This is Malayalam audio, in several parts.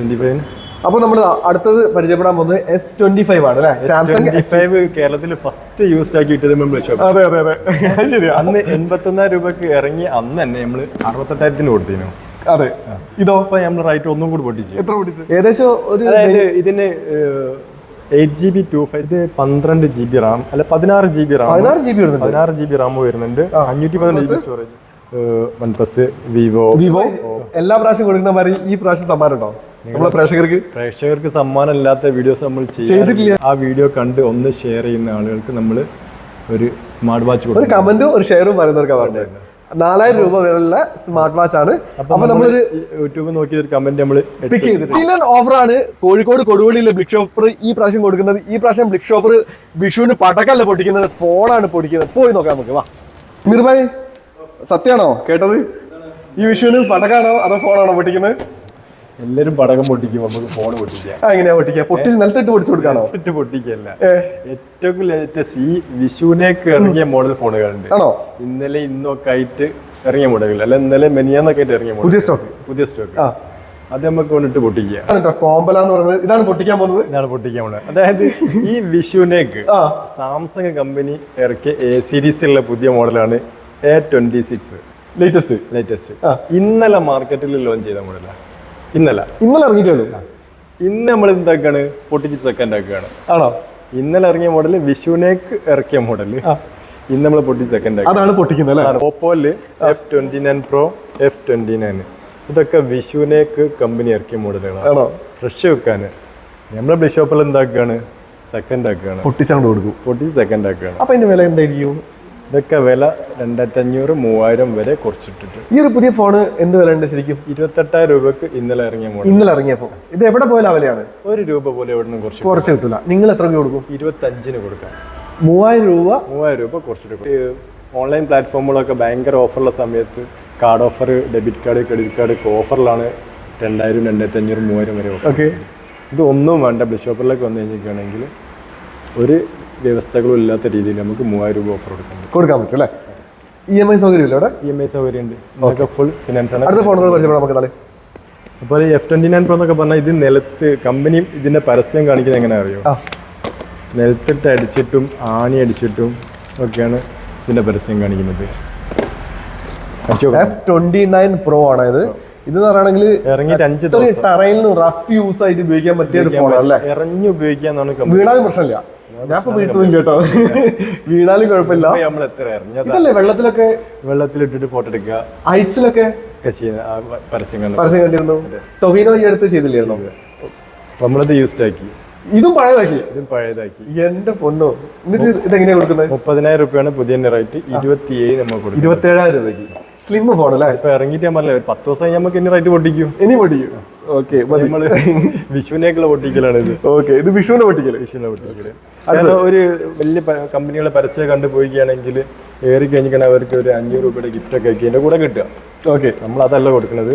ട്വന്റി ഫൈവ് അപ്പൊ നമ്മൾ അടുത്തത് പരിചയപ്പെടാൻ പോകുന്നത് എസ് ട്വന്റി ഫൈവ് ആണ് അല്ലേ? സാംസങ് ഫൈവ് കേരളത്തിൽ ഫസ്റ്റ് യൂസ്ഡ് ആക്കി ഇട്ടത് നമ്മൾ ഷോപ്പ് അതെ അതെ അതെ. ശരി അന്ന് എൺപത്തൊന്നായിരം രൂപക്ക് ഇറങ്ങി അന്ന് തന്നെ നമ്മൾ അറുപത്തെട്ടായിരത്തിന് കൊടുത്തിരുന്നു. അതെ. ഇതോ? അപ്പൊ നമ്മൾ റൈറ്റ് ഒന്നും കൂടി പൊട്ടിച്ചു. എത്ര പൊട്ടിച്ചു? ഏകദേശം ഒരു ഇതിന് eight G B two five പന്ത്രണ്ട് ജി ബി റാം അല്ല പതിനാറ് ജി ബി റാം പതിനാറ് ജി ബി വരുന്നുണ്ട്. പതിനാറ് ജി ബി റാം വരുന്നുണ്ട്. അഞ്ഞൂറ്റി പതിനഞ്ച് G B storage OnePlus Vivo Vivo എല്ലാ പ്രാവശ്യം കൊടുക്കുന്ന മാതിരി ഈ പ്രാവശ്യം സമ്മാനം ഉണ്ടോ? നമ്മളെ പ്രേക്ഷകർക്ക്? പ്രേക്ഷകർക്ക് സമ്മാനം ഇല്ലാത്ത വീഡിയോസ് നമ്മൾ ചെയ്തിട്ടില്ല. ആ വീഡിയോ കണ്ട് ഒന്ന് ഷെയർ ചെയ്യുന്ന ആളുകൾക്ക് നമ്മൾ ഒരു സ്മാർട്ട് വാച്ച് ഒരു കമന്റും ഒരു ഷെയറും പറയുന്നവർക്ക് പറഞ്ഞു നാലായിരം രൂപ വരെയുള്ള സ്മാർട്ട് വാച്ച് ആണ്. അപ്പൊ നമ്മളൊരു യൂട്യൂബ് നോക്കി ഒരു കമന്റ് നമ്മൾ പിക്ക് ചെയ്തിട്ട്. ഓഫർ ഓഫറാണ് കോഴിക്കോട് കൊടുവള്ളിയിലെ ബ്ലിക് ഷോപ്പർ ഈ പ്രാവശ്യം കൊടുക്കുന്നത്. ഈ പ്രാവശ്യം ബ്ലിക് ഷോപ്പർ വിഷുവിന് പടക്കല്ല പൊട്ടിക്കുന്നത്. ഫോണാണ് പൊട്ടിക്കുന്നത്. പോയി നോക്കാം നമുക്ക്. വാ. മീർഭായ് സത്യാണോ കേട്ടത്? ഈ വിഷുവിന് പടക്കാണോ അതോ ഫോണാണോ പൊട്ടിക്കുന്നത്? എല്ലാവരും പടകം പൊട്ടിക്കും നമുക്ക് ഫോൺ പൊട്ടിക്കാം. എങ്ങനെയാ പൊട്ടിക്കുക? പൊട്ടിച്ച് നിലത്തിട്ട് പൊടിച്ചു കൊടുക്കാണോ? ഇട്ട് പൊട്ടിക്കല്ല. ഏറ്റവും ലേറ്റസ്റ്റ് ഈ വിഷുവിനേക്ക് ഇറങ്ങിയ മോഡൽ ഫോണുകളുണ്ട് ആണോ? ഇന്നലെ ഇന്നൊക്കെ ആയിട്ട് ഇറങ്ങിയ മോഡലുകൾ അല്ല ഇന്നലെ മെനിയാന്നൊക്കെ ആയിട്ട് ഇറങ്ങിയ. പുതിയ സ്റ്റോക്ക് പുതിയ സ്റ്റോക്ക് ആ. അത് നമുക്ക് കൊണ്ടിട്ട് പൊട്ടിക്കുക. കോമ്പല എന്ന് പറയുന്നത്. ഇതാണ് പൊട്ടിക്കാൻ പോകുന്നത്? ഇതാണ് പൊട്ടിക്കാൻ പോകുന്നത്. അതായത് ഈ വിഷുവിനേക്ക് ആ. സാംസങ് കമ്പനി ഇറക്കിയ എ സീരീസിലുള്ള പുതിയ മോഡലാണ് A twenty six latest latest ഇന്നലെ മാർക്കറ്റിൽ ലോഞ്ച് ചെയ്ത മോഡലാണ് ഇന്നലെ ഇന്നലെ ഇറങ്ങിയിട്ടുള്ളൂ. ഇന്ന് നമ്മൾ എന്താക്കാണ്? പൊട്ടിച്ച് സെക്കൻഡ് ആക്കുകയാണ്. ആണോ? ഇന്നലെ ഇറങ്ങിയ മോഡൽ വിഷുവിനേക്ക് ഇറക്കിയ മോഡൽ ഇന്ന് നമ്മൾ പൊട്ടിച്ച് സെക്കൻഡ് അതാണ് പൊട്ടിക്കുന്നത് അല്ലേ? ഓപ്പോയിൽ F twenty nine pro F twenty nine ഇതൊക്കെ വിഷുവിനേക്ക് കമ്പനി ഇറക്കിയ മോഡലുകളാണ് ആണോ? ഫ്രഷ് വെക്കാൻ. നമ്മളെ ബിഷോപ്പിൽ എന്താക്കുകയാണ് സെക്കൻഡ് ആക്കുകയാണ്. പൊട്ടിച്ചങ്ങോട്ട് കൊടുക്കും. പൊട്ടിച്ച് സെക്കൻഡ് ആക്കുകയാണ്. അപ്പൊ ഇതിന്റെ വില എന്തായിരിക്കും? ഇതൊക്കെ വില രണ്ടായിരത്തി അഞ്ഞൂറ് മൂവായിരം വരെ കുറച്ചിട്ടിട്ട്. ഈ ഒരു പുതിയ ഫോൺ എന്ത് വില ഉണ്ട് ശരിക്കും? ഇരുപത്തെട്ടായിരം രൂപക്ക് ഇന്നലെ ഇറങ്ങിയ മോഡൽ ഇന്നലെ ഇറങ്ങിയ ഫോൺ ഇത് എവിടെ പോയാലും വിലയാണ് ഒരു രൂപ പോലെ എവിടെ നിന്ന് കുറച്ച് കുറച്ച് കിട്ടില്ല നിങ്ങൾ എത്ര രൂപ കൊടുക്കും? ഇരുപത്തഞ്ചിന് കൊടുക്കാം. മൂവായിരം രൂപ? മൂവായിരം രൂപ കുറച്ചിട്ട് ഓൺലൈൻ പ്ലാറ്റ്ഫോമുകളൊക്കെ ഭയങ്കര ഓഫറുള്ള സമയത്ത് card offer debit card credit card ഒക്കെ ഓഫറിലാണ് രണ്ടായിരം രണ്ടായിരത്തി അഞ്ഞൂറ് മൂവായിരം വരെ ഓഫർ ഓക്കെ ഇത് ഒന്നും വേണ്ട. ബ്ലഡ് ഷോപ്പിലേക്ക് വന്നു കഴിഞ്ഞിരിക്കുകയാണെങ്കിൽ ഒരു വ്യവസ്ഥകളും ഇല്ലാത്ത രീതിയിൽ നമുക്ക് മൂവായിരം രൂപ ഓഫർ കൊടുക്കാം കൊടുക്കാൻ പറ്റും അല്ലേ? ഇ എം ഐ സൗകര്യമില്ല അവിടെ ഇ എം ഐ സൗകര്യം ഉണ്ട് ഇതൊക്കെ ഫുൾ ഫിനാൻസ് ആണ്. അടുത്ത ഫോണുകൾ പരിചയപ്പെടാം നമുക്ക് നാളെ അപ്പോൾ ഈ എഫ് ട്വന്റി നയൻ പ്രോ എന്നൊക്കെ പറഞ്ഞാൽ ഇത് നിലത്ത് കമ്പനി ഇതിന്റെ പരസ്യം കാണിക്കുന്നത് എങ്ങനെ അറിയോ? നിലത്തിട്ട് അടിച്ചിട്ടും ആണി അടിച്ചിട്ടും ഒക്കെയാണ് ഇതിന്റെ പരസ്യം കാണിക്കുന്നത്. എഫ് ട്വന്റി നയൻ പ്രോ ആണ് ഇത്. ഇത് പറയുകയാണെങ്കിൽ ഇറങ്ങിയിട്ട് അഞ്ച് ടറയിൽ ടറയിലിന് റഫ് യൂസ് ആയിട്ട് ഉപയോഗിക്കാൻ പറ്റിയ ഒരു ഫോണാണ് അല്ലേ? ഇറങ്ങി ഉപയോഗിക്കാന്നാണ് വീണാലും പ്രശ്നമില്ല. ഞാൻ ഇപ്പൊ വീഴ്ത്തുന്നില്ല കേട്ടോ. വീണാലും കുഴപ്പമില്ല. നമ്മൾ എത്ര ഇതല്ലേ വെള്ളത്തിലൊക്കെ? വെള്ളത്തിലിട്ടിട്ട് ഫോട്ടോ എടുക്കുക. ഐസിലൊക്കെ? പരസ്യം പരസ്യം കണ്ടിരുന്നു. ടൊവിനോ ഈ അടുത്ത് ചെയ്തില്ലായിരുന്നു? നമ്മളത് യൂസ്ഡ് ആക്കി. ഇതും പഴയതാക്കി? ഇതും പഴയതാക്കി. എന്റെ പൊന്നോ. എന്നിട്ട് ഇത് ഇതെങ്ങനെയാ കൊടുക്കുന്നത്? മുപ്പതിനായിരം രൂപയാണ് പുതിയ റേറ്റ് ഇരുപത്തിയേഴ് നമ്മൾ കൊടുക്കും ഇരുപത്തേഴായിരം രൂപയ്ക്ക്. സ്ലിം ഫോൺ അല്ലേ? ഇപ്പൊ ഇറങ്ങിയിട്ട് ഞാൻ പറഞ്ഞില്ല പത്ത് ദിവസം കഴിഞ്ഞ് നമുക്ക് ഇനി റേറ്റ് പൊട്ടിക്കും. ഇനി പൊട്ടിക്കും. ഓക്കെ നമ്മൾ വിഷുവിനേക്കുള്ള പൊട്ടിക്കലാണ് ഇത്. ഓക്കെ ഇത് വിഷുവിന്റെ പൊട്ടിക്കൽ. വിഷുവിന്റെ പൊട്ടിക്കൽ. കാരണം ഒരു വലിയ കമ്പനികളെ പരസ്യം കണ്ടു പോയിക്കുകയാണെങ്കിൽ ഏറി കഴിഞ്ഞാൽ അവർക്ക് ഒരു അഞ്ഞൂറ് രൂപയുടെ ഗിഫ്റ്റ് ഒക്കെ ആക്കി എന്റെ കൂടെ കിട്ടുക. ഓക്കെ നമ്മൾ അതല്ല കൊടുക്കുന്നത്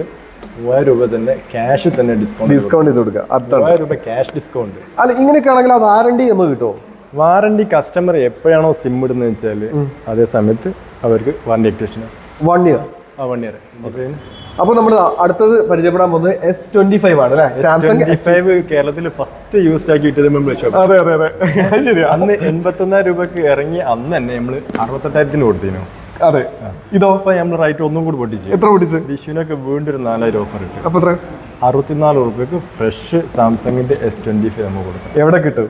മൂവായിരം രൂപ തന്നെ ക്യാഷ് തന്നെ ഡിസ്കൗണ്ട് ഡിസ്കൗണ്ട് ചെയ്ത് കൊടുക്കുക. മൂവായിരം രൂപ ക്യാഷ് ഡിസ്കൗണ്ട് അല്ല ഇങ്ങനെയൊക്കെ ആണെങ്കിൽ ആ വാറണ്ടി നമുക്ക് കിട്ടുമോ വാറണ്ടി കസ്റ്റമർ എപ്പോഴാണോ സിം ഇടുന്നത് വെച്ചാൽ അതേ സമയത്ത് അവർക്ക് വാറണ്ടി ആക്ടിവേഷൻ വൺ ഇയർ ആ വൺ ഇയർ അപ്പൊ നമ്മൾ അടുത്തത് പരിചയപ്പെടാൻ പോകുന്നത് എസ് ട്വന്റി ഫൈവ് ആണ് അല്ലേ? സാംസങ് ഫൈവ് കേരളത്തിൽ ഫസ്റ്റ് യൂസ്ഡ് ആക്കി ഇട്ടത് മെമ്പർ ഷോപ്പ് അതെ അതെ. അതെ ശരി അന്ന് എൺപത്തൊന്നായിരം രൂപക്ക് ഇറങ്ങി അന്ന് തന്നെ നമ്മൾ അറുപത്തെട്ടായിരത്തിന് കൊടുത്തിരുന്നു. അതെ. ഇതോ നമ്മൾ റൈറ്റ് ഒന്നും കൂടി പൊട്ടിച്ചു. എത്ര പൊട്ടിച്ചു? വിഷുവിനൊക്കെ വീണ്ടും ഒരു നാലായിരം ഓഫർ ഇട്ടു. അപ്പൊ എത്ര? അറുപത്തിനാല് റുപ്യക്ക് ഫ്രഷ് സാംസങ്ങിന്റെ എസ് ട്വന്റി ഫൈവ് നമുക്ക് കൊടുക്കാം. എവിടെ കിട്ടും?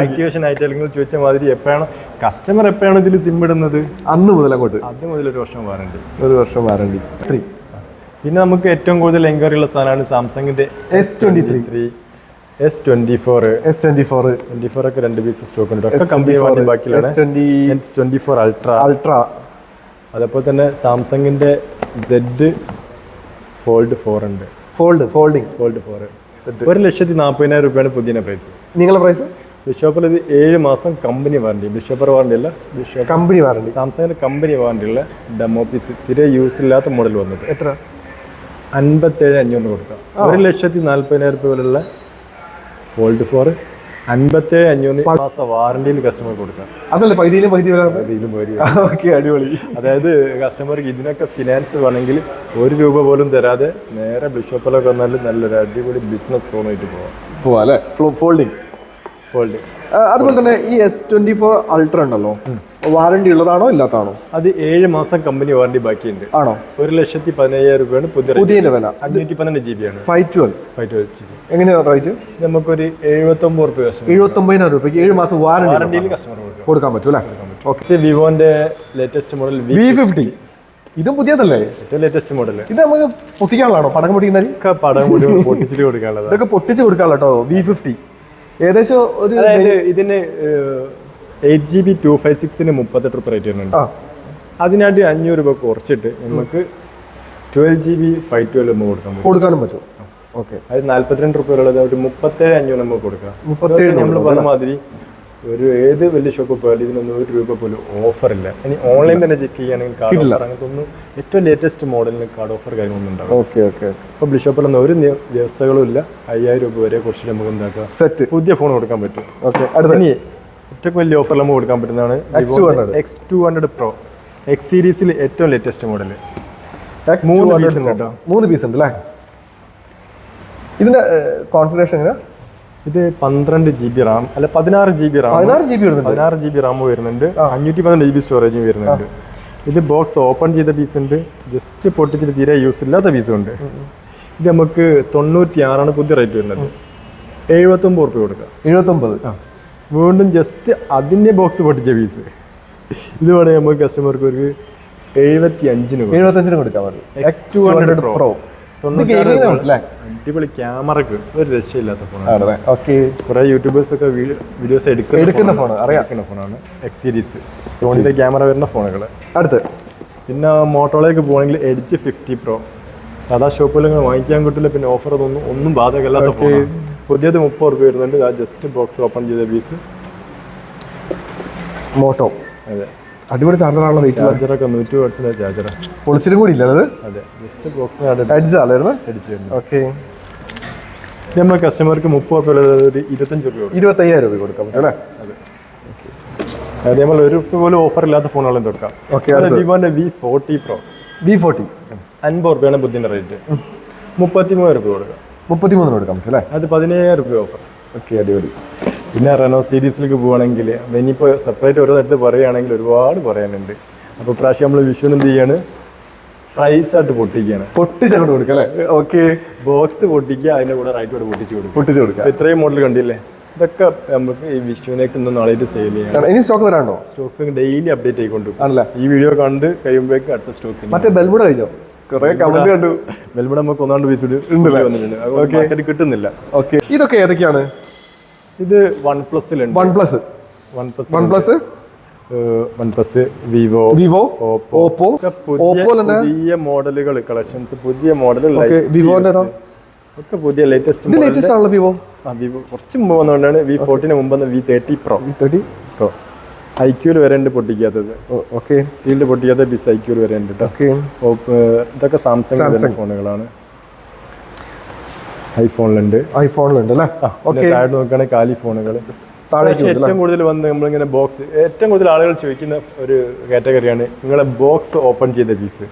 ആക്ടിവേഷൻ ആയിട്ട് അല്ലെങ്കിൽ ചോദിച്ച മാതിരി എപ്പോഴാണ്? കസ്റ്റമർ എപ്പോഴാണ് ഇതിൽ സിം ഇടുന്നത്? അന്ന് മുതൽ അങ്ങോട്ട് അത് മുതൽ ഒരു വർഷം വാറണ്ടി ഒരു വർഷം വാറണ്ടി ത്രീ പിന്നെ നമുക്ക് ഏറ്റവും കൂടുതൽ എൻക്വയറി ഉള്ള സാധനമാണ് സാംസങ്ങിന്റെ S twenty three three S twenty four S twenty four twenty four ഒക്കെ രണ്ട് പീസ് സ്റ്റോക്ക് ഉണ്ട്. ബാക്കിയുള്ള ട്വന്റി ഫോർ അൾട്ര അൾട്രാ അതേപോലെ തന്നെ സാംസങ്ങിന്റെ സെഡ് ഫോൾഡ് ഫോർ ഉണ്ട്. ഫോൾഡ് ഫോൾഡിങ് ഫോൾഡ് ഫോർ ഒരു ലക്ഷത്തി നാൽപ്പതിനായിരം രൂപയാണ് പുതിയ പ്രൈസ് നിങ്ങളുടെ പ്രൈസ് ബിഷോപ്പിൽ ഇത് ഏഴ് മാസം കമ്പനി വാറണ്ടി ബിഷോപ്പർ വാറണ്ടി അല്ല ബിഷോപ്പ് കമ്പനി വാറണ്ടി സാംസങ്ങിന്റെ കമ്പനി വാറണ്ടി ഉള്ള ഡെമോ പീസ് തീരെ യൂസ് ഇല്ലാത്ത മോഡൽ വന്നത്. എത്ര? അൻപത്തേഴ് അഞ്ഞൂറ് കൊടുക്കാം. ഒരു ലക്ഷത്തി നാൽപ്പതിനായിരം രൂപ വിലയുള്ള ഫോൾഡ് ഫോർ അൻപത്തേഴ് അഞ്ഞൂറ് മാസം വാറണ്ടിയിൽ കസ്റ്റമർ കൊടുക്കാം. അതല്ലേ? പൈതിയിലും പൈതി വരാതെ ഇതിലും പോരി ഓക്കെ അടിപൊളി. അതായത് കസ്റ്റമർക്ക് ഇതിനൊക്കെ ഫിനാൻസ് വേണമെങ്കിൽ ഒരു രൂപ പോലും തരാതെ നേരെ ബിഷോപ്പിലൊക്കെ വന്നാൽ നല്ലൊരു അടിപൊളി ബിസിനസ് ഫോണായിട്ട് പോവാം. പോവാം അല്ലേ? ഫോൾഡിങ് ഫോൾഡ് അതുപോലെ തന്നെ ഈ എസ് ട്വന്റി ഫോർ അൾട്ര ഉണ്ടല്ലോ വാറണ്ടി ഉള്ളതാണോ ഇല്ലാത്താണോ അത് ഏഴ് മാസം കമ്പനി വാറണ്ടി ബാക്കിയുണ്ട്. ആണോ? ഒരു ലക്ഷത്തി പതിനയ്യായിരം രൂപയാണ് പുതിയ പുതിയ വില അഞ്ഞൂറ്റി പന്ത്രണ്ട് ജി ബി ആണ്. Five twelve five twelve G B എങ്ങനെയാണ് റേറ്റ് നമുക്കൊരു എഴുപത്തൊമ്പത് റുപ്യ എഴുപത്തൊമ്പതിനായിരം രൂപയ്ക്ക് ഏഴ് മാസം വാറണ്ടി കസ്റ്റമർ കൊടുക്കാൻ പറ്റും അല്ലേ? ഓക്കെ വിവോന്റെ ലേറ്റസ്റ്റ് മോഡൽ വി ഫിഫ്റ്റി ഇതും പുതിയതല്ലേ? ഏറ്റവും ലേറ്റസ്റ്റ് മോഡൽ ഇത് നമുക്ക് പൊട്ടിക്കാനുള്ളതാണോ? പടക്കം പൊട്ടിക്കുന്നതിന്? ഒക്കെ പടം പൊട്ടിച്ചിട്ട് കൊടുക്കാനുള്ളത്. ഇതൊക്കെ പൊട്ടിച്ച് കൊടുക്കാനുള്ള കേട്ടോ വി ഫിഫ്റ്റി ഏകദേശം ഒരു അതായത് ഇതിന് eight G B two five സിക്സിന് മുപ്പത്തെട്ട് റുപ്യ റേറ്റ് വരുന്നുണ്ട്. അതിനായിട്ട് അഞ്ഞൂറ് രൂപ കുറച്ചിട്ട് നമുക്ക് twelve G B five twelve നമുക്ക് കൊടുക്കാൻ പറ്റും. കൊടുക്കാനും പറ്റും. ഓക്കെ. അത് നാല്പത്തിരണ്ട് റുപ്യ ഉള്ളത് ഒരു മുപ്പത്തേഴ് അഞ്ഞൂറ് നമുക്ക് കൊടുക്കാം. മുപ്പത്തേഴ് നമ്മൾ പറഞ്ഞ മാതിരി ഒരു ഏത് വലിയ ഷോപ്പ് പോയാലും ഇതിനൊന്നും ഒരു രൂപ പോലും ഓഫർ ഇല്ല. ഇനി ഓൺലൈൻ തന്നെ ചെക്ക് ചെയ്യുകയാണെങ്കിൽ കാർഡ് ഓഫർ അങ്ങനത്തെ ഒന്നും ഏറ്റവും ലേറ്റസ്റ്റ് മോഡലിന് കാർഡ് ഓഫർ കാര്യങ്ങളൊന്നും ഉണ്ടാവും ഓക്കെ ഓക്കെ ഇപ്പോൾ ബ്ലിഷോപ്പിലൊന്നും ഒരു വ്യവസ്ഥകളും ഇല്ല. അയ്യായിരം രൂപ വരെ കുറച്ച് നമുക്ക് എന്താക്കുക സെറ്റ് പുതിയ ഫോൺ കൊടുക്കാൻ പറ്റും. ഓക്കെ അടുത്ത. ഇനി ഏറ്റവും വലിയ ഓഫർ നമുക്ക് കൊടുക്കാൻ പറ്റുന്നതാണ് X200. X two hundred pro X സീരീസിൽ ഏറ്റവും ലേറ്റസ്റ്റ് മോഡൽ മൂന്ന് പീസ് ഉണ്ട് കേട്ടോ. മൂന്ന് പീസ് ഉണ്ട് അല്ലേ ഇതിന്റെ കോൺഫിഗറേഷൻ എങ്ങനെയാ? ഇത് പന്ത്രണ്ട് ജി ബി റാം അല്ല പതിനാറ് ജി ബി റാം പതിനാറ് ജി ബി വരുന്നുണ്ട്. പതിനാറ് ജി ബി റാം വരുന്നുണ്ട്. അഞ്ഞൂറ്റി പന്ത്രണ്ട് ജി ബി സ്റ്റോറേജും വരുന്നുണ്ട്. ഇത് ബോക്സ് ഓപ്പൺ ചെയ്ത പീസ് ഉണ്ട്. ജസ്റ്റ് പൊട്ടിച്ചിട്ട് തീരെ യൂസ് ഇല്ലാത്ത പീസും ഉണ്ട്. ഇത് നമുക്ക് തൊണ്ണൂറ്റി ആറാണ് പുതിയ റേറ്റ് വരുന്നത്. എഴുപത്തൊമ്പത് റുപ്യ കൊടുക്കാം എഴുപത്തൊമ്പത്. വീണ്ടും ജസ്റ്റ് അതിന്റെ ബോക്സ് പൊട്ടിച്ച പീസ് ഇത് വേണമെങ്കിൽ നമുക്ക് കസ്റ്റമർക്ക് ഒരു എഴുപത്തി അഞ്ചിന്. എഴുപത്തഞ്ചിന് കൊടുക്കാൻ പറ്റും എക്സ് ടു ഹൺഡ്രഡ് പ്രോ അടിപൊളി ക്യാമറക്ക് ഒരു രക്ഷയില്ലാത്ത ഫോണാണ് ഓക്കെ. കുറെ യൂട്യൂബേഴ്സ് ഒക്കെ വീഡിയോസ് എടുക്കുന്ന എടുക്കുന്ന ഫോൺ അറിയാക്കുന്ന ഫോണാണ് എക്സ് സീരീസ് സോണിന്റെ ക്യാമറ വരുന്ന ഫോണുകൾ അടുത്ത്. പിന്നെ മോട്ടോളേക്ക് പോകണമെങ്കിൽ എഡിച്ച് ഫിഫ്റ്റി പ്രോ സാധാ ഷോപ്പിൽ നിങ്ങൾ വാങ്ങിക്കാൻ കിട്ടില്ല പിന്നെ ഓഫർ ഒന്നും ഒന്നും ബാധകമല്ലാത്ത പുതിയത് മുപ്പത് റുപ്യ വരുന്നുണ്ട്. ആ ജസ്റ്റ് ബോക്സ് ഓപ്പൺ ചെയ്ത പീസ് മോട്ടോ അതെ. അടിപൊളി ചാർജറാണല്ലോ വെയിറ്റ് ചാർജറൊക്കെ നൂറ്റി വാട്സിന്റെ ചാർജർ പൊളിച്ചിട്ട് കൂടി ഇല്ല അത് ജസ്റ്റ് അല്ലായിരുന്നു? അടിച്ചു ഓക്കെ നമ്മൾ കസ്റ്റമർക്ക് മുപ്പത് ഇരുപത്തഞ്ച് രൂപ ഇരുപത്തയ്യായിരം രൂപ കൊടുക്കാൻ പറ്റും അല്ലേ? അതെ. നമ്മൾ ഒരു റുപ്യ പോലും ഓഫർ ഇല്ലാത്ത ഫോണുകളും തുടക്കാം okay. വിവോന്റെ V forty pro V forty അൻപത് റുപ്യാണ് ബുദ്ധിന്റെ റേറ്റ് മുപ്പത്തി മൂന്ന് രൂപ കൊടുക്കാം. മുപ്പത്തി മൂന്ന് കൊടുക്കാൻ പറ്റും അല്ലേ? അത് പതിനയ്യായിരം രൂപ ഓഫർ ഓക്കെ അടിപൊളി. പിന്നെ റെനോ സീരീസിലേക്ക് പോവുകയാണെങ്കിൽ ഇനിയിപ്പോൾ സെപ്പറേറ്റ് ഓരോ തരത്തിൽ പറയുകയാണെങ്കിൽ ഒരുപാട് പറയാനുണ്ട്. അപ്പോൾ പ്രാവശ്യം നമ്മൾ വിഷുവിന് എന്ത് ചെയ്യാണ്? പ്രൈസ് ആയിട്ട് പൊട്ടിക്കുകയാണ്. പൊട്ടിച്ചങ്ങോട്ട് കൊടുക്കുക അല്ലേ? ഓക്കെ ബോക്സ് പൊട്ടിക്കുക അതിന്റെ കൂടെ റൈറ്റ് കൂടെ പൊട്ടിച്ച് കൊടുക്കും പൊട്ടിച്ച് കൊടുക്കുക. ഇത്രയും മോഡൽ കണ്ടില്ലേ? ഇതൊക്കെ നമുക്ക് ഈ വിഷുവിനേക്ക് ഇന്ന് നാളായിട്ട് സെയിൽ ചെയ്യാം. ഇനി സ്റ്റോക്ക് വരാണ്ടോ സ്റ്റോക്ക് ഡെയിലി അപ്ഡേറ്റ് ആയിക്കൊണ്ടിരിക്കും. ആണല്ലേ? ഈ വീഡിയോ കണ്ട് കഴിയുമ്പോഴേക്ക് അടുത്ത സ്റ്റോക്ക് മറ്റേ ബെൽബുഡ് കഴിഞ്ഞോ? കുറെ കമന്റ് കണ്ടു. ബെൽബുട നമുക്ക് ഒന്നാണ്ട് പീസ് വന്നിട്ടുണ്ട്. കിട്ടുന്നില്ല. ഓക്കെ ഇതൊക്കെ ഏതൊക്കെയാണ്? ഇത് one പ്ലസിലുണ്ട് one plus one plus one plus one plus Vivo Vivo Oppo Oppo Oppo പുതിയ മോഡലുകൾ കളക്ഷൻസ് പുതിയ മോഡൽ വിവോന്റെ ഒക്കെ പുതിയ ലേറ്റസ്റ്റ് ലേറ്റസ്റ്റ് ആണല്ലോ വിവോ ആ വിവോ കുറച്ച് മുമ്പ് വന്നുകൊണ്ടാണ് വി ഫോർട്ടിന് മുമ്പ് വന്ന V thirty pro thirty pro ഐക്യൂൽ വരെ ഉണ്ട് പൊട്ടിക്കാത്തത്. ഓക്കെ. സീൽഡ് പൊട്ടിക്കാത്ത ബിസ് ഐ ക്യൂൽ വരെ ഉണ്ട് ഓക്കെ. ഇതൊക്കെ സാംസങ് ഫോണുകളാണ്. ഐഫോണിലുണ്ട്. ഐഫോണിലുണ്ട് അല്ലേ? ഓക്കെ താഴെ നോക്കുകയാണെങ്കിൽ കാലി ഫോണുകൾ ഏറ്റവും കൂടുതൽ വന്ന് നമ്മളിങ്ങനെ ബോക്സ് ഏറ്റവും കൂടുതൽ ആളുകൾ ചോദിക്കുന്ന ഒരു കാറ്റഗറിയാണ് നിങ്ങളെ ബോക്സ് ഓപ്പൺ ചെയ്ത പീസ്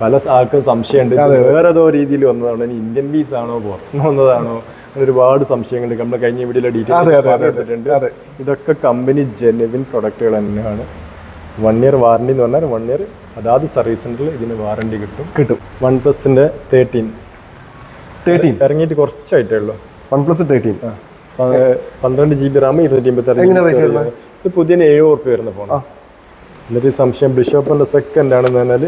പല ആൾക്കും സംശയമുണ്ട്. വേറെ ഏതോ രീതിയിൽ വന്നതാണോ. ഇനി ഇന്ത്യൻ പീസ് ആണോ പുറത്തുനിന്ന് വന്നതാണോ? അങ്ങനെ ഒരുപാട് സംശയങ്ങളുണ്ട്. നമ്മൾ കഴിഞ്ഞ വീഡിയോയിലെ അതെ. ഇതൊക്കെ കമ്പനി ജെനുവിൻ പ്രൊഡക്റ്റുകൾ തന്നെയാണ്. വൺ ഇയർ വാറണ്ടി എന്ന് പറഞ്ഞാൽ വൺ ഇയർ അതാത് സർവീസ് സെന്ററിൽ ഇതിന് വാറണ്ടി കിട്ടും. കിട്ടും. വൺ പ്ലസിന്റെ തേർട്ടീൻ തേർട്ടീൻ ഇറങ്ങിയിട്ട് കുറച്ചായിട്ടേ ഉള്ളൂ. വൺ പ്ലസ് തേർട്ടീൻ പന്ത്രണ്ട് ജി ബി റാം ഇരുന്നൂറ്റി അമ്പത്തി? ഇത് പുതിയ ഏഴ് ഉറപ്പ് വരുന്ന ഫോൺ എന്നിട്ട് സംശയം ബിഷോപ്പിന്റെ സെക്കൻഡ് ആണെന്ന് പറഞ്ഞാൽ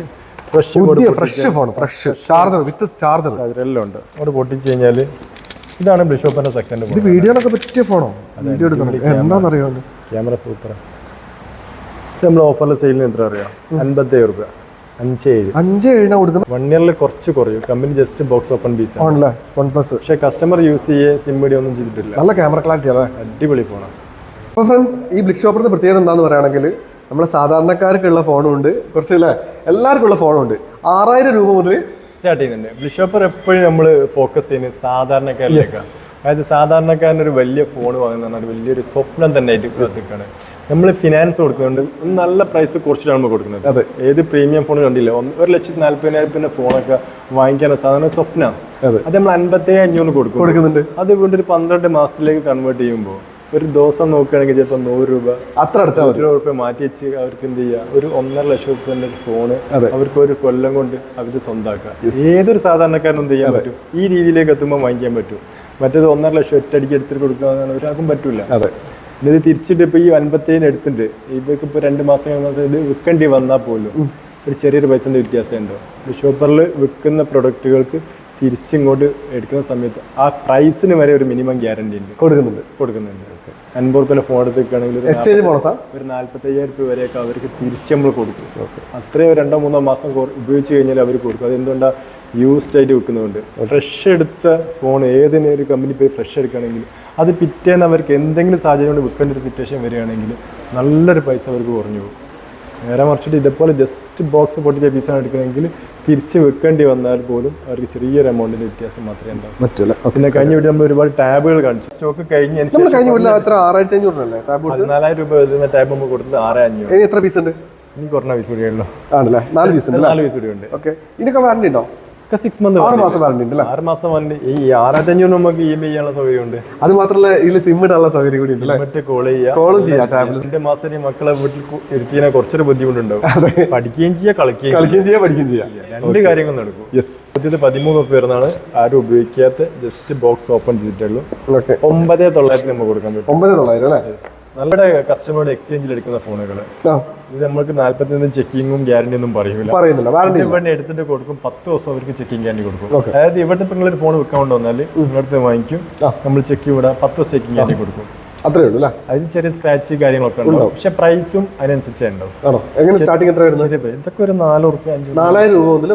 fresh fresh phone fresh charger with charger എല്ലാം ഉണ്ട്. അവിടെ പൊട്ടിച്ച് കഴിഞ്ഞാൽ ഇതാണ് ബിഷോപ്പിന്റെ സെക്കൻഡ് ഇത് വീഡിയോനൊക്കെ പറ്റിയ ഫോണോ വീഡിയോ എടുക്കണം. ക്യാമറ സൂപ്പറാണ് നമ്മൾ ഓഫറിലെ സെയിലിന് എത്ര അറിയാം? അൻപത്തേഴ് റുപ്യ അഞ്ച് ഏഴ് അഞ്ച് ഏഴിനാ കൊടുക്കുന്നത് വൺ ഇയറിൽ കുറച്ച് കുറയും. Company just box open piece ആണല്ലേ? വൺ പ്ലസ് പക്ഷേ കസ്റ്റമർ യൂസ് ചെയ്യേ സിം മീഡിയ ഒന്നും ചെയ്തിട്ടില്ല. നല്ല ക്യാമറ ക്ലാരിറ്റി അല്ലേ അടിപൊളി ഫോണാണ് അപ്പോൾ ഫ്രണ്ട്സ് ഈ ബ്ലിക് ഷോപ്പറിന്റെ പ്രത്യേകത എന്താന്ന് പറയുകയാണെങ്കിൽ നമ്മുടെ സാധാരണക്കാർക്കുള്ള ഫോണും ഉണ്ട്. കുറച്ച് അല്ലേ? എല്ലാവർക്കും ഉള്ള ഫോണും ഉണ്ട്. ആറായിരം രൂപ മുതൽ സ്റ്റാർട്ട് ചെയ്യുന്നുണ്ട്. ബ്ലിഷോപ്പർ എപ്പോഴും നമ്മൾ ഫോക്കസ് ചെയ്യുന്നത് സാധാരണക്കാരിലേക്കാണ്. അതായത് സാധാരണക്കാരൻ ഒരു വലിയ ഫോൺ വാങ്ങുന്നതാണ്. വലിയൊരു സ്വപ്നം തന്നെ ആയിട്ട് നിൽക്കുകയാണ് നമ്മൾ ഫിനാൻസ് കൊടുക്കുന്നുണ്ട്. നല്ല പ്രൈസ് കുറച്ചിട്ടാണ് നമ്മൾ കൊടുക്കുന്നത്. അതെ. ഏത് പ്രീമിയം ഫോൺ കണ്ടില്ല? ഒരു ലക്ഷത്തി നാല്പതിനായിരത്തിന്റെ ഫോണൊക്കെ വാങ്ങിക്കാൻ സാധാരണ സ്വപ്നമാണ് അതെ. അത് നമ്മൾ അൻപത്തി അഞ്ഞൂറ് കൊടുക്കും. കൊടുക്കുന്നുണ്ട്. അത് വീണ്ടും ഒരു പന്ത്രണ്ട് മാസത്തിലേക്ക് കൺവേർട്ട് ചെയ്യുമ്പോൾ ഒരു ദിവസം നോക്കുകയാണെങ്കിൽ ചിലപ്പോൾ നൂറ് രൂപ അത്ര അടച്ചാൽ ഒരു രൂപ മാറ്റി വെച്ച് അവർക്ക് എന്ത് ചെയ്യുക? ഒരു ഒന്നര ലക്ഷം രൂപേന്റെ ഒരു ഫോണ്. അവർക്ക് ഒരു കൊല്ലം കൊണ്ട് അവർ സ്വന്തമാക്കുക ഏതൊരു സാധാരണക്കാരനും എന്ത് ചെയ്യാൻ പറ്റും? ഈ രീതിയിലേക്ക് എത്തുമ്പോൾ വാങ്ങിക്കാൻ പറ്റും. മറ്റേത് ഒന്നര ലക്ഷം ഒറ്റയടിക്ക് എടുത്തിട്ട് കൊടുക്കുക ഒരാൾക്കും പറ്റില്ല അതെ. ഇത് തിരിച്ചിട്ട് ഇപ്പോൾ ഈ അൻപത്തേന് എടുത്തിട്ടുണ്ട്. ഇവർക്ക് ഇപ്പോൾ രണ്ട് മാസം കഴിഞ്ഞ മാസം ഇത് വിൽക്കേണ്ടി വന്നാൽ പോലും ഒരു ചെറിയൊരു പൈസന്റെ വ്യത്യാസം ഉണ്ടോ ഷോപ്പറിൽ വിൽക്കുന്ന പ്രൊഡക്റ്റുകൾക്ക് തിരിച്ചിങ്ങോട്ട് എടുക്കുന്ന സമയത്ത് ആ പ്രൈസിന് വരെ ഒരു മിനിമം ഗ്യാരണ്ടി ഉണ്ട്. കൊടുക്കുന്നുണ്ട്. കൊടുക്കുന്നുണ്ട്. അൻപത് റുപ്യ ഫോൺ എടുത്തിരിക്കുകയാണെങ്കിൽ എക്സ്ചേഞ്ച് ബോണസാ ഒരു നാല്പത്തയ്യായിരം രൂപ വരെയൊക്കെ അവർക്ക് തിരിച്ച് നമ്മൾ കൊടുക്കും. ഓക്കെ. അത്രയും രണ്ടോ മൂന്നോ മാസം ഉപയോഗിച്ച് കഴിഞ്ഞാൽ അവർ കൊടുക്കും. അതെന്തുകൊണ്ടാണ് യൂസ്ഡ് ആയിട്ട് വെക്കുന്നതുകൊണ്ട്. ഫ്രഷ് എടുത്ത ഫോൺ ഏതിന് ഒരു കമ്പനി പോയി ഫ്രഷ് എടുക്കുകയാണെങ്കിൽ അത് പിറ്റേന്ന് അവർക്ക് എന്തെങ്കിലും സാഹചര്യം കൊണ്ട് വിൽക്കേണ്ട ഒരു സിറ്റുവേഷൻ വരികയാണെങ്കിൽ നല്ലൊരു പൈസ അവർക്ക് കുറഞ്ഞു പോകും. നേരെ മറിച്ചിട്ട് ഇതേപോലെ ജസ്റ്റ് ബോക്സ് പൊട്ടിച്ച പീസാണ് എടുക്കണമെങ്കിൽ തിരിച്ച് വെക്കേണ്ടി വന്നാൽ പോലും അവർക്ക് ചെറിയൊരു എമൗണ്ടിന്റെ വ്യത്യാസം മാത്രമേ ഉണ്ടാവും പറ്റൂല. പിന്നെ കഴിഞ്ഞ വീട്ടിൽ നമ്മൾ ഒരുപാട് ടാബുകൾ കാണിച്ചു. സ്റ്റോക്ക് കഴിഞ്ഞ വീട്ടിൽ അത്ര ആറായിരത്തി അഞ്ഞൂറിനല്ലേ ടാബ് കൊടുത്ത് പതിനാലായിരം രൂപ വരുന്ന ടാബ് നമ്മൾ കൊടുത്തത് ആറ് അഞ്ഞൂറ് എത്ര പീസ് ഉണ്ട്? ഇനി കുറഞ്ഞ പീസ് കൂടിയുള്ളൂ ആണല്ലേ. നാല് പീസ് ഉണ്ട് നാല് പീസ് കൂടി ഉണ്ട്. ഓക്കെ ഇതിനൊക്കെ വാറണ്ടി ഉണ്ടോ? ഒക്കെ സിക്സ് മന്ത് ആറ് മാസം വാറണ്ടി ആറ് മാസം വാറണ്ടി ഈ ആറായിരത്തി അഞ്ഞൂറ് നമുക്ക് ഇ എം ഐ ചെയ്യാനുള്ള സൗകര്യമുണ്ട് അത് മാത്രമല്ല ഇതിൽ സിം ഇടാനുള്ള സൗകര്യം കൂടി മറ്റേ കോൾ ചെയ്യാം. കോളും ചെയ്യാം മാസം മക്കളെ വീട്ടിൽ ഇരുത്തിയാൽ കുറച്ചൊരു ബുദ്ധിമുട്ടുണ്ടാവും. പഠിക്കുകയും ചെയ്യാം കളിക്കുകയും കളിക്കുകയും ചെയ്യാം പഠിക്കുകയും ചെയ്യാം. രണ്ട് കാര്യങ്ങൾ നടക്കും. യെസ് ഇത് പതിമൂന്ന് ഉറുപ്പ് ആരും ഉപയോഗിക്കാത്ത ജസ്റ്റ് ബോക്സ് ഓപ്പൺ ചെയ്തിട്ടുള്ളൂ ഒമ്പതേ തൊള്ളായിരത്തി നമുക്ക് കൊടുക്കാൻ പറ്റും. ഒമ്പത് തൊള്ളായിരം അല്ലേ? നല്ല കസ്റ്റമറുടെ എക്സ്ചേഞ്ചിൽ എടുക്കുന്ന ഫോണുകൾ ഇത് നമുക്ക് നാല്പത്തി ചെക്കിങ്ങും ഗ്യാരണ്ടി ഒന്നും പറയൂല പറയുന്നില്ല. വാറണ്ടി എടുത്തിട്ട് കൊടുക്കും പത്ത് ദിവസം അവർക്ക് ചെക്കിംഗ് ഗ്യാരണ്ടി കൊടുക്കും. അതായത് ഇവിടുത്തെ നിങ്ങൾ ഒരു ഫോൺ വെക്കാൻ കൊണ്ടുവന്നാൽ ഇവിടുത്തെ വാങ്ങിക്കും. നമ്മൾ ചെക്ക് ഇവിടെ പത്ത് ദിവസം ചെക്കിംഗ് ഗ്യാരണ്ടി കൊടുക്കും. അത്രേ ഉള്ളൂ അല്ലേ? അതിന് ചെറിയ സ്ക്രാച്ച് കാര്യങ്ങളൊക്കെ ഉണ്ടാവും. പക്ഷെ പ്രൈസും അതിനനുസരിച്ച് ഉണ്ടാവും. ആണോ? എങ്ങനെ എത്ര വരുന്നത്? price. ഇതൊക്കെ ഒരു നാല് അഞ്ചു നാലായിരം രൂപ മുതൽ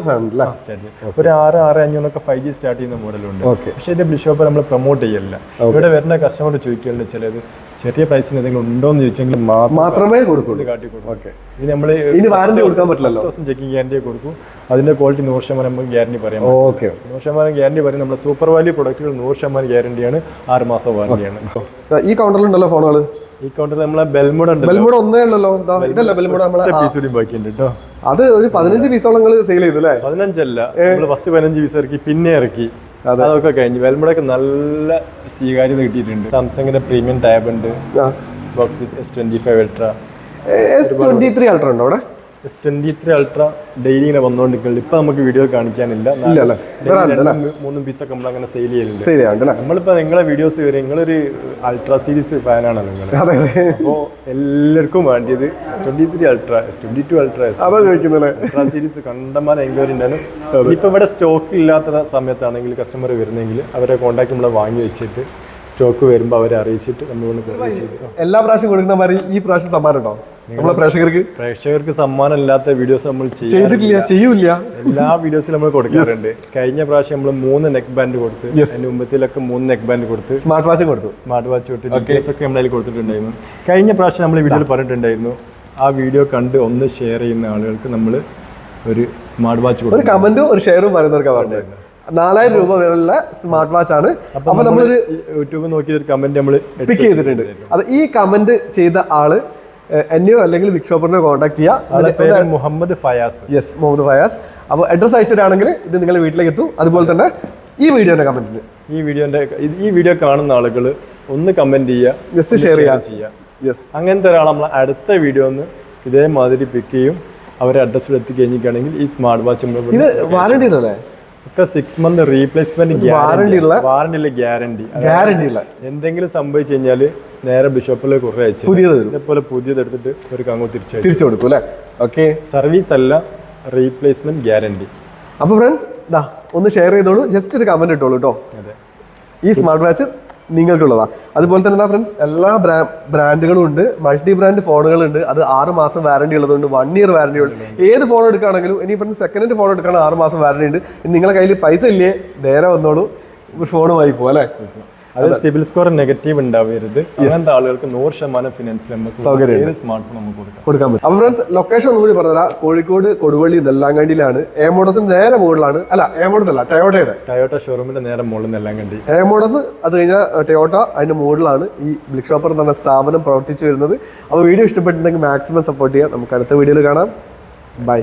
സ്റ്റാർട്ട് ഒരു ആറ് ആറ് അഞ്ഞൂറൊക്കെ ഫൈവ് ജി സ്റ്റാർട്ട് ചെയ്യുന്ന മോഡലുണ്ട് പക്ഷെ ഇത് ബിഷോപ്പ് നമ്മൾ പ്രൊമോട്ട് ചെയ്യല്ല ഇവിടെ വരുന്ന കസ്റ്റമർ ചോദിക്കലുണ്ട് ചിലത്. ചെറിയ പ്രൈസിന് എന്തെങ്കിലും ഉണ്ടോ എന്ന് ചോദിച്ചെങ്കിൽ മാത്രം മാത്രമേ കൊടുക്കുള്ളൂ. കാട്ടി കൊടുക്കും. ഓക്കെ. ഇത് നമ്മൾ ഇനി വാറണ്ടി കൊടുക്കാൻ പറ്റില്ലല്ലോ. ദിവസം ചെക്കിംഗ് ഗ്യാരണ്ടി കൊടുക്കും. അതിന്റെ ക്വാളിറ്റി നൂറ് ശതമാനം നമുക്ക് ഗ്യാരണ്ടി പറയാം ഓക്കെ. നൂറ് ശതമാനം ഗ്യാരണ്ടി പറയും നമ്മുടെ സൂപ്പർ വാല്യൂ പ്രൊഡക്റ്റുകൾ നൂറ് ശതമാനം ഗ്യാരണ്ടിയാണ് ആറ് മാസം വാറണ്ടിയാണ് ഈ കൗണ്ടറിലുണ്ടല്ലോ ഫോണുകൾ ഈ കൗണ്ടറിൽ നമ്മളെ ബെൽമുട ഉണ്ട് ബെൽമുട ഒന്നേ ഉള്ളല്ലോ. ഇതാ ഇതല്ല ബെൽമുട നമ്മളെ പീസ് കൂടി ബാക്കിയുണ്ട് കേട്ടോ അത് ഒരു പതിനഞ്ച് പീസോളം സെയിൽ ചെയ്തു അല്ലേ? പതിനഞ്ചല്ല. നമ്മൾ ഫസ്റ്റ് പതിനഞ്ച് പീസ് ഇറക്കി പിന്നെ ഇറക്കി. അതൊക്കെ കഴിഞ്ഞു വെൽമുടൊക്കെ നല്ല സ്വീകാര്യത കിട്ടിയിട്ടുണ്ട്. സാംസങ്ങിന്റെ പ്രീമിയം ടാബ് ഉണ്ട്. Box S twenty five ultra S twenty three ultra ഉണ്ടോ അവിടെ? S twenty three ultra daily ഇങ്ങനെ വന്നുകൊണ്ടിരിക്കുന്നുണ്ട് ഇപ്പൊ നമുക്ക് വീഡിയോ കാണിക്കാനില്ല. മൂന്നും പീസൊക്കെ നമ്മൾ അങ്ങനെ സെയിൽ ചെയ്യലുണ്ട്. സെയിൽ ചെയ്യാണ്ട് അല്ലേ? നമ്മളിപ്പോ നിങ്ങളെ വീഡിയോസ് വരെ നിങ്ങളൊരു അൾട്ര സീരീസ് ഫാനാണ് നിങ്ങൾ അപ്പോൾ എല്ലാവർക്കും വേണ്ടിയത് S twenty three ultra S twenty two ultra ultra series കണ്ടമാനം എൻക്വയറി ഉണ്ടായിരുന്നു. ഇപ്പൊ ഇവിടെ സ്റ്റോക്ക് ഇല്ലാത്ത സമയത്താണെങ്കിൽ കസ്റ്റമർ വരുന്നെങ്കിൽ അവരെ കോൺടാക്ട് നമ്മളെ വാങ്ങി വെച്ചിട്ട് സ്റ്റോക്ക് വരുമ്പോൾ അവരെ അറിയിച്ചിട്ട് നമ്മൾ എല്ലാ പ്രാവശ്യം കൊടുക്കുന്ന മാതിരി ഈ പ്രാവശ്യം സമ്മാനം ഉണ്ടോ? നമ്മളെ പ്രേക്ഷകർക്ക് പ്രേക്ഷകർക്ക് സമ്മാനം ഇല്ലാത്ത വീഡിയോസ് നമ്മൾ ചെയ്തിട്ടില്ല ചെയ്യൂല എല്ലാ വീഡിയോസിലും നമ്മൾ കൊടുക്കാറുണ്ട്. കഴിഞ്ഞ പ്രാവശ്യം നമ്മൾ മൂന്ന് നെക്ക് ബാൻഡ് കൊടുത്ത് അതിന്റെ മുമ്പത്തിലൊക്കെ മൂന്ന് നെക്ക് ബാൻഡ് കൊടുത്ത് സ്മാർട്ട് വാച്ച് കൊടുത്തു. സ്മാർട്ട് വാച്ച് കൊടുത്ത് ഡീറ്റെയിൽസ് ഒക്കെ നമ്മൾ അതിൽ കൊടുത്തിട്ടുണ്ടായിരുന്നു. കഴിഞ്ഞ പ്രാവശ്യം നമ്മൾ വീഡിയോയിൽ പറഞ്ഞിട്ടുണ്ടായിരുന്നു ആ വീഡിയോ കണ്ട് ഒന്ന് ഷെയർ ചെയ്യുന്ന ആളുകൾക്ക് നമ്മൾ ഒരു സ്മാർട്ട് വാച്ച് ഒരു കമന്റും ഒരു ഷെയറും പറയുന്നവർക്ക് നാലായിരം രൂപ വരെയുള്ള സ്മാർട്ട് വാച്ച് ആണ്. അപ്പൊ നമ്മളൊരു യൂട്യൂബ് നോക്കി ഒരു കമന്റ് നമ്മൾ പിക്ക് ചെയ്തിട്ടുണ്ട്. അത് ഈ കമന്റ് ചെയ്ത ആൾ എന്നെയോ അല്ലെങ്കിൽ ബിഗ് ഷോപ്പറിനെ കോൺടാക്ട് ചെയ്യാം മുഹമ്മദ് ഫയാസ്. യെസ് മുഹമ്മദ് ഫയാസ്. അപ്പോൾ അഡ്രസ്സ് അയച്ചിട്ടാണെങ്കിൽ ഇത് നിങ്ങളുടെ വീട്ടിലേക്ക് എത്തും. അതുപോലെ തന്നെ ഈ വീഡിയോന്റെ കമന്റിന് ഈ വീഡിയോന്റെ ഈ വീഡിയോ കാണുന്ന ആളുകൾ ഒന്ന് കമന്റ് ചെയ്യുക ജസ്റ്റ് ഷെയർ ചെയ്യാം. ചെയ്യുക യെസ് അങ്ങനത്തെ ഒരാൾ നമ്മൾ അടുത്ത വീഡിയോ ഒന്ന് ഇതേമാതിരി പിക്ക് ചെയ്യും. അവരെ അഡ്രസ്സിൽ എത്തിക്കഴിഞ്ഞിട്ടാണെങ്കിൽ ഈ സ്മാർട്ട് വാച്ച് നമ്മൾ ഇത് വാറണ്ടി ഉണ്ടല്ലേ ഒക്കെ സിക്സ് മന്ത് റീപ്ലേസ്മെന്റ് വാറണ്ടി ഉള്ള- വാറണ്ടിയിലെ ഗ്യാരണ്ടി ഗ്യാരണ്ടി ഉള്ള എന്തെങ്കിലും സംഭവിച്ചു കഴിഞ്ഞാൽ നേരെ ബിഷപ്പിലേക്ക് കുറേ അയച്ചു പുതിയത് തരും. ഇതേപോലെ പുതിയത് എടുത്തിട്ട് ഒരു കങ്ങു തിരിച്ചു തിരിച്ചു കൊടുക്കും അല്ലേ? ഓക്കെ സർവീസ് അല്ല റീപ്ലേസ്മെന്റ് ഗ്യാരണ്ടി അപ്പോൾ ഫ്രണ്ട്സ് ഇതാ ഒന്ന് ഷെയർ ചെയ്തോളൂ. ജസ്റ്റ് ഒരു കമന്റ് ഇട്ടോളൂ കേട്ടോ അതെ. ഈ സ്മാർട്ട് വാച്ച് നിങ്ങൾക്കുള്ളതാ. അതുപോലെ തന്നെ എന്താ ഫ്രണ്ട്സ് എല്ലാ ബ്രാ ബ്രാൻഡുകളും ഉണ്ട്. മൾട്ടി ബ്രാൻഡ് ഫോണുകളുണ്ട് അത് ആറ് മാസം വാറണ്ടി ഉള്ളതുണ്ട്. വൺ ഇയർ വാറണ്ടി ഉണ്ട് ഏത് ഫോൺ എടുക്കുകയാണെങ്കിലും ഇനി ഫ്രണ്ട്സ് സെക്കൻഡ് ഹാൻഡ് ഫോൺ എടുക്കുകയാണെങ്കിൽ ആറ് മാസം വാറണ്ടി ഉണ്ട്. ഇനി നിങ്ങളെ കയ്യിൽ പൈസ ഇല്ലേ? നേരെ വന്നോളൂ. ഒരു ഫോണുമായി പോകും അല്ലേ? അത് സിവിൽ സ്കോർ നെഗറ്റീവ് ഉണ്ടാവരുത്. അങ്ങനത്തെ ആളുകൾക്ക് നൂറ് ശതമാനം ഫിനാൻസിൽ നമുക്ക് സൗകര്യം സ്മാർട്ട് ഫോൺ നമുക്ക് കൊടുക്കാം. കൊടുക്കാൻ പറ്റും. അപ്പൊ ഫ്രണ്ട്സ് ലൊക്കേഷൻ ഒന്നുകൂടി പറഞ്ഞുതരാം. കോഴിക്കോട് കൊടുവള്ളി നെല്ലാങ്കണ്ടിയിലാണ്. എ മോഡസിന്റെ നേരെ മുകളിലാണ്. അല്ല എ മോഡസ് അല്ല ടയോട്ടയുടെ ടയോട്ട ഷോറൂമിന്റെ നേരെ മുകളിൽ നെല്ലാങ്കണ്ടി. കണ്ടി എ മോഡസ് അത് കഴിഞ്ഞാൽ ടയോട്ട അതിന്റെ മുകളിലാണ് ഈ ബ്ലിക് ഷോപ്പർ എന്ന് പറഞ്ഞ സ്ഥാപനം പ്രവർത്തിച്ചു വരുന്നത്. അപ്പോൾ വീഡിയോ ഇഷ്ടപ്പെട്ടിട്ടുണ്ടെങ്കിൽ മാക്സിമം സപ്പോർട്ട് ചെയ്യാം. നമുക്ക് അടുത്ത വീഡിയോയിൽ കാണാം. ബൈ